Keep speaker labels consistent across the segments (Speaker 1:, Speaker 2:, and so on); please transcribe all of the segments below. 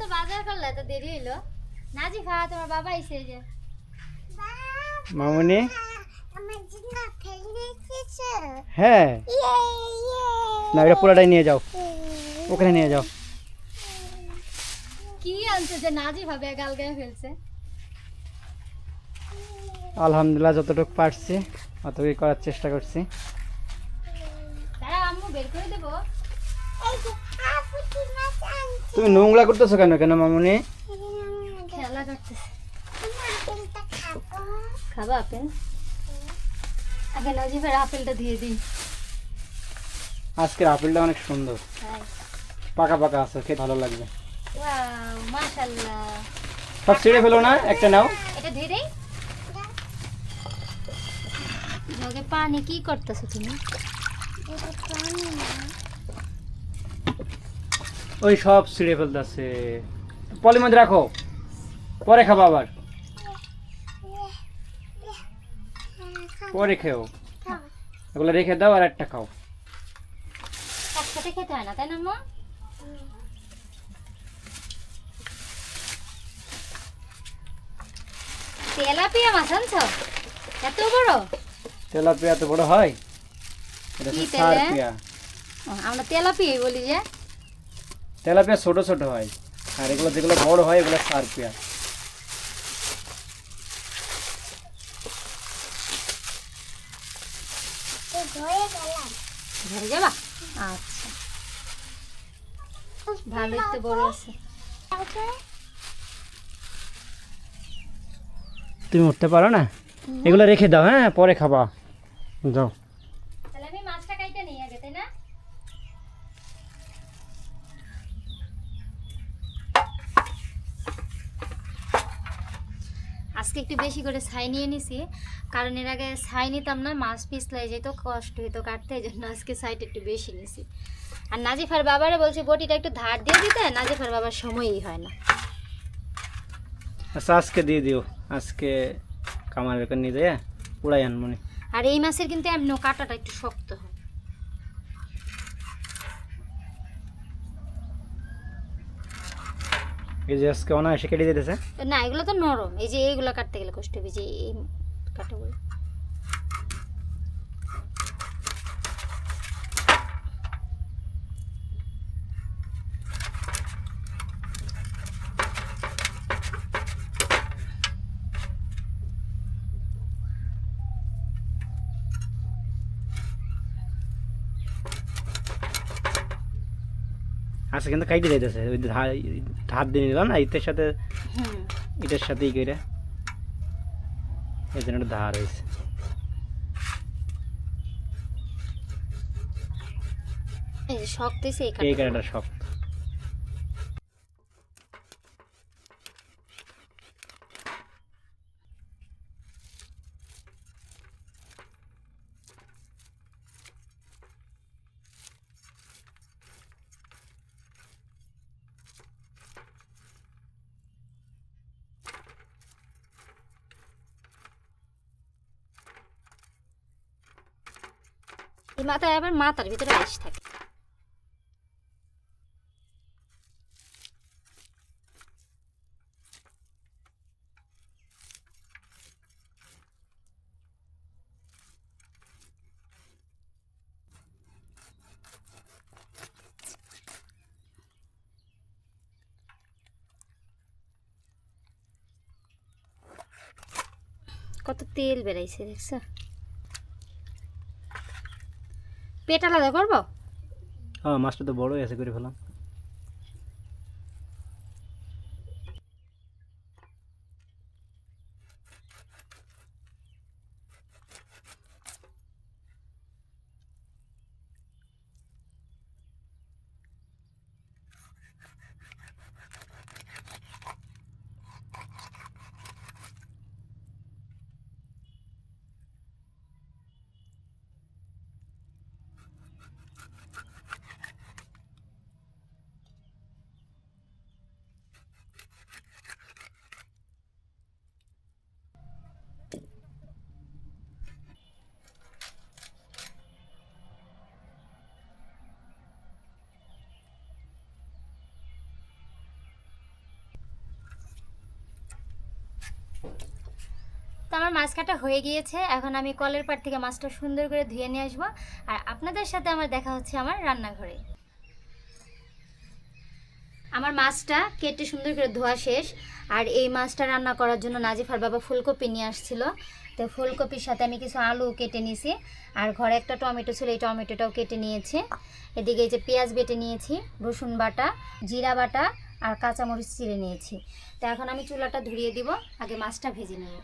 Speaker 1: তো বাজার করলে তো দেরি হইলো নাজি নাজিফা তোমার বাবা এসে যে
Speaker 2: মামুনি হ্যাঁ ইয়ে, না এটা পুরাটাই নিয়ে যাও ইয়ে। ওখানে নিয়ে যাও
Speaker 1: কি আনছে যে নাজি ভাবে গাল গায়ে ফেলছে
Speaker 2: আলহামদুলিল্লাহ যতটুকু পারছি অতটুকুই করার চেষ্টা করছি
Speaker 1: দাঁড়া আম্মু বের করে দেবো
Speaker 2: তুমি নোংরা করতেছো কেন কেন মামুনি
Speaker 1: খেলা খাবা আপেল আগে নজিবের আপেলটা দিয়ে দিই
Speaker 2: আজকের আপেলটা অনেক সুন্দর হ্যাঁ। পাকা পাকা আছে খেতে ভালো লাগবে সব ছেড়ে ফেলো না একটা নাও
Speaker 1: এটা দিয়ে দেই পানি কি করতেছো তুমি
Speaker 3: পানি না
Speaker 2: ওই সব ছিঁড়ে ফেলতেছে পলিমাজ রাখো পরে খাবো আবার পরে খেও এগুলো রেখে দাও আর একটা খাও
Speaker 1: একসাথে খেতে হয় না তাই না মা তেলাপিয়া মাছ আনছ এত বড়
Speaker 2: তেলাপিয়া তো বড় হয় এটা তেলাপিয়া
Speaker 1: আমরা তেলাপিয়াই বলি যে
Speaker 2: তেলাপিয়া ছোট ছোট হয় আর এগুলো যেগুলো বড় হয় এগুলো সার পেঁয়া আচ্ছা। তুমি উঠতে পারো না এগুলো রেখে দাও হ্যাঁ পরে খাবা যাও
Speaker 1: একটু বেশি করে ছাই নিয়ে নিছি কারণ এর আগে ছাই নিতাম না মাছ পিছলাই যেত কষ্ট হইতো কাটতে এই জন্য আজকে ছাইটা একটু বেশি নিছি আর নাজিফার বাবারে বলছি বটিটা একটু ধার দিয়ে দিতে নাজিফার বাবার সময়ই হয় না
Speaker 2: আচ্ছা আজকে দিয়ে দিও আজকে কামারের নিয়ে যায় পুরাই আনমনি
Speaker 1: আর এই মাছের কিন্তু এমন কাটাটা একটু শক্ত হয়
Speaker 2: এই যে আজকে অনায়াসে কেটে যেতেছে
Speaker 1: না এগুলো তো নরম এই যে এইগুলো কাটতে গেলে কষ্ট হবে যে এই কাটাগুলো
Speaker 2: আচ্ছা কিন্তু কাইটে যাইতেছে ওই হাত দিয়ে নিলাম না ইটের সাথে ইটের সাথেই করে এই জন্য ধার হয়েছে শক্ত এই কাটাটা শক্ত
Speaker 1: মাথায় আবার মাথার ভিতরে আইস থাকে কত তেল বেড়াইছে দেখছো পেট আলাদা করবো
Speaker 2: হ্যাঁ মাছটা তো বড়ই আছে করে ফেলাম
Speaker 1: আমার মাছ কাটা হয়ে গিয়েছে এখন আমি কলের পাড় থেকে মাছটা সুন্দর করে ধুয়ে নিয়ে আসবো আর আপনাদের সাথে আমার দেখা হচ্ছে আমার রান্নাঘরে আমার মাছটা কেটে সুন্দর করে ধোয়া শেষ আর এই মাছটা রান্না করার জন্য নাজিফার বাবা ফুলকপি নিয়ে আসছিল তো ফুলকপির সাথে আমি কিছু আলু কেটে নিয়েছি আর ঘরে একটা টমেটো ছিল এই টমেটোটাও কেটে নিয়েছে এদিকে এই যে পেঁয়াজ বেটে নিয়েছি রসুন বাটা জিরা বাটা আর কাঁচামরিচ চিড়ে নিয়েছি তো এখন আমি চুলাটা ধরিয়ে দিব আগে মাছটা ভেজে নেব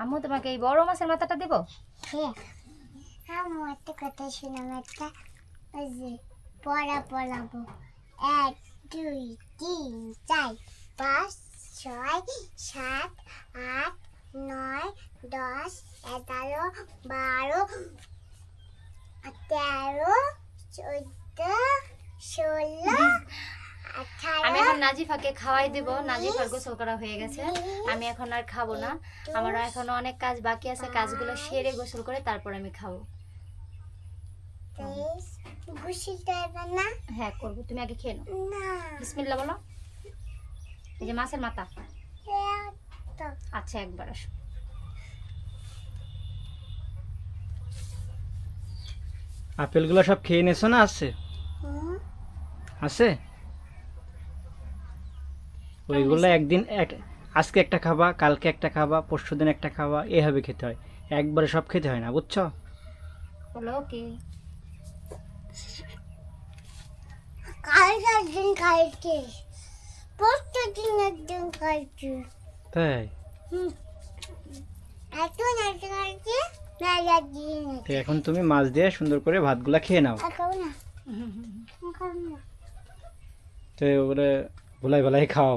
Speaker 1: আম্মু তোমাকে এই বড় মাছের মাথাটা দেবো
Speaker 3: হ্যাঁ আম্মু একটা কথা শোনাম একটা ওই যে পড়া পড়াবো এক দুই তিন চার পাঁচ ছয় সাত আট নয় দশ এগারো বারো তেরো চোদ্দ ষোলো
Speaker 1: নাজিফাকে খাওয়াই দিব নাজিফার গোসল করা হয়ে গেছে আমি এখন আর খাবো না আমার এখনো অনেক কাজ বাকি আছে কাজগুলো সেরে গোসল করে তারপর আমি খাবো হ্যাঁ করবো তুমি আগে খেয়ে
Speaker 3: নাও
Speaker 1: বলো এই যে মাছের মাথা আচ্ছা একবার আসো
Speaker 2: আপেলগুলো সব খেয়ে নেছো না আছে আছে ওইগুলো একদিন এক আজকে একটা খাবা কালকে একটা খাবা পরশু দিন একটা খাবা এভাবে খেতে হয় একবারে সব খেতে হয় না বুঝছো
Speaker 1: ওকে
Speaker 3: কালকে একদিন খাইছি পরশু খাইছি
Speaker 2: তাই এখন তুমি মাছ দিয়ে সুন্দর করে ভাতগুলো খেয়ে নাও তো ওগুলো ভুলাই ভুলাই খাও